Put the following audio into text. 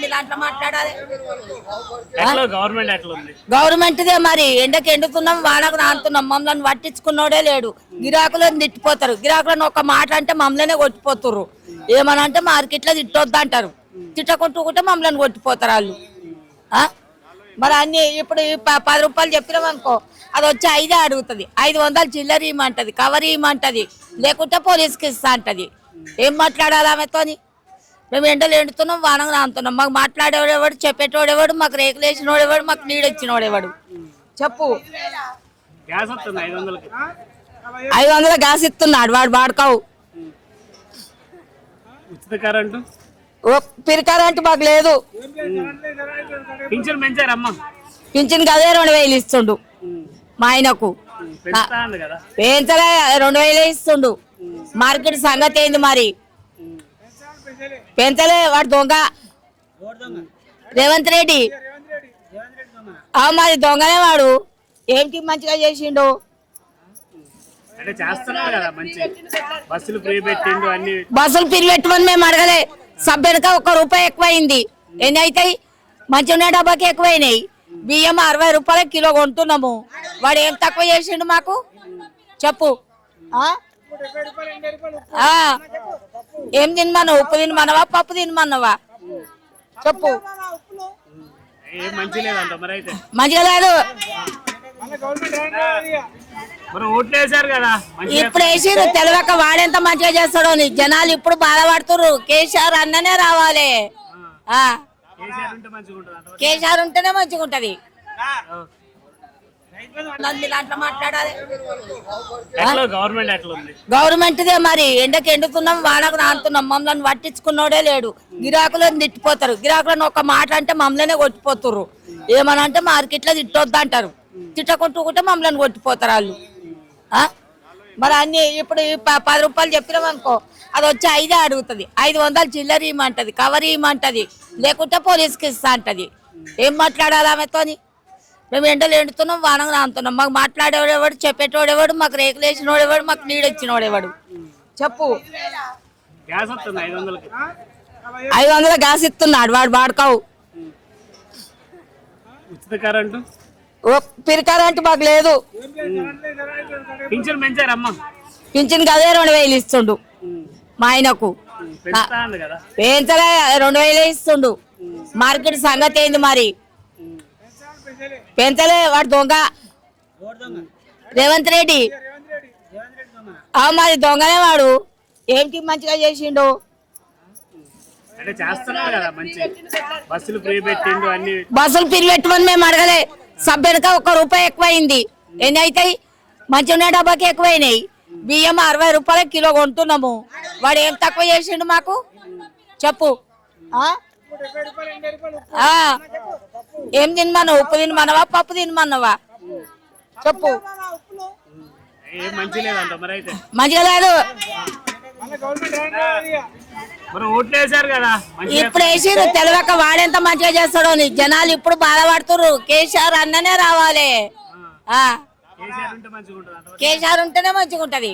మీ దాంట్లో మాట్లాడాలి. గవర్నమెంట్దే మరి ఎండకి ఎండుతున్నాం వాడకు నానుతున్నాం మమ్మల్ని పట్టించుకున్నోడే లేడు. గిరాకులను తిట్టిపోతారు. గిరాకులను ఒక మాట అంటే మమ్మల్నే కొట్టిపోతుర్రు. ఏమనంటే మార్కెట్లో తిట్టొద్దు అంటారు తిట్టకుంటూ కూడా మమ్మల్ని కొట్టిపోతారు వాళ్ళు? మరి అన్ని ఇప్పుడు పది రూపాయలు చెప్పినాం అనుకో అది వచ్చి ఐదే అడుగుతుంది. ఐదు వందలు చిల్లర ఇమ్మంటది కవర్ ఇమ్మంటది లేకుంటే పోలీస్కి ఇస్తా అంటది. ఏం మాట్లాడాలి ఆమెతోని? మేము ఎండలు ఎండుతున్నాం వానగా నానుతున్నాం మాకు మాట్లాడేవాడెవడు చెప్పేటోడెవడు మాకు రేకులు వేసినోడెవడు మాకు నీడు ఇచ్చినోడెవడు చెప్పు. ఐదు వందల గ్యాస్ ఇస్తున్నాడు వాడు వాడుకోవు. ఉచిత కరెంటు? పిరికారంటే మాకు లేదు. పింఛన్ పెంచారమ్మా. పింఛన్ అదే రెండు వేలు ఇస్తుండు. మా ఆయనకు. కదా. పెంచలే రెండు వేలే ఇస్తుండు. మార్కెట్ సంగతి ఏంది మరి? పెంచలే వాడు దొంగ. రేవంత్ రెడ్డి. ఆ మరి దొంగనే వాడు. ఏంటి మంచిగా చేసిండు? బస్సులు ఫ్రీ పిరిపెట్టమని మేము అడగలే. సభ్యునిక ఒక రూపాయి ఎక్కువైంది. ఎన్ని అవుతాయి మంచిగా డబ్బాకి ఎక్కువైనాయి. బియ్యం అరవై రూపాయల కిలో కొంటున్నాము. వాడు ఏం తక్కువ చేసిండు మాకు? చెప్పు. ఏం తినమన్నావు? ఉప్పు తినమన్నావా? పప్పు తినమన్నావా? చెప్పు. ఏం మంచి లేదంట మరి అయితే. మంచిగా లేదు. మరి ఓట్లు వేశారు కదా మంచి ఇప్పుడు వేసిర్రు తెలియక వాడెంత మంచిగా చేస్తాడో అని జనాలు ఇప్పుడు బాధపడుతుర్రు. కేసీఆర్ అన్ననే రావాలి. కేసీఆర్ ఉంటేనే మంచిగా ఉంటది మీ దాంట్లో మాట్లాడాలి ఎట్లా గవర్నమెంట్ గవర్నమెంట్దే మరి ఎండకి ఎండుతున్నాం వాడకు నానుతున్నాం. మమ్మల్ని పట్టించుకున్నోడే లేడు. గిరాకులను తిట్టిపోతారు. గిరాకులను ఒక మాట అంటే మమ్మల్నే కొట్టిపోతుర్రు. ఏమనంటే మార్కెట్లో తిట్టొద్దు అంటారు తిట్టకుంటూ కూడా మమ్మల్ని కొట్టిపోతారు వాళ్ళు? మరి అన్ని ఇప్పుడు పది రూపాయలు చెప్పినాం అనుకో అది వచ్చి ఐదే అడుగుతుంది. ఐదు వందలు చిల్లర ఇమ్మంటది కవర్ ఇమ్మంటది. లేకుంటే పోలీస్కి ఇస్తా అంటది. ఏం మాట్లాడాలి ఆమెతోని? మేము ఎండలు ఎండుతున్నాం వానగా నానుతున్నాం మాకు మాట్లాడేవాడెవడు చెప్పేటోడెవడు మాకు రేకులు వేసినోడెవడు మాకు నీడు ఇచ్చినోడెవడు చెప్పు. ఐదు వందల గ్యాస్ ఇస్తున్నాడు వాడు వాడుకోవు. ఉచిత కరెంటు? ఓ పిరికారంటే మాకు లేదు. పింఛన్ పెంచారమ్మా. పింఛన్ అదే రెండు వేలు ఇస్తుండు. మా ఆయనకు. కదా. పెంచలే రెండు వేలే ఇస్తుండు. మార్కెట్ సంగతి ఏంది మరి? పెంచలే వాడు దొంగ. రేవంత్ రెడ్డి. ఆ మరి దొంగనే వాడు. ఏంటి మంచిగా చేసిండు? బస్సులు ఫ్రీ పిరిపెట్టమని మేము అడగలే. సభ్యునిక ఒక రూపాయి ఎక్కువైంది. ఎన్ని అవుతాయి మంచిగా డబ్బాకి ఎక్కువైనాయి. బియ్యం అరవై రూపాయల కిలో కొంటున్నాము. వాడు ఏం తక్కువ చేసిండు మాకు? చెప్పు. ఏం తినమన్నావు? ఉప్పు తినమన్నావా? పప్పు తినమన్నావా? చెప్పు. మంచిగా లేదు. ఇప్పుడు వేసిర్రు తెలియక వాడెంత మంచిగా చేస్తాడో అని జనాలు ఇప్పుడు బాధపడుతుర్రు. కేసీఆర్ అన్ననే రావాలి. ఆ. కేసీఆర్ ఉంటేనే మంచిగా ఉంటది.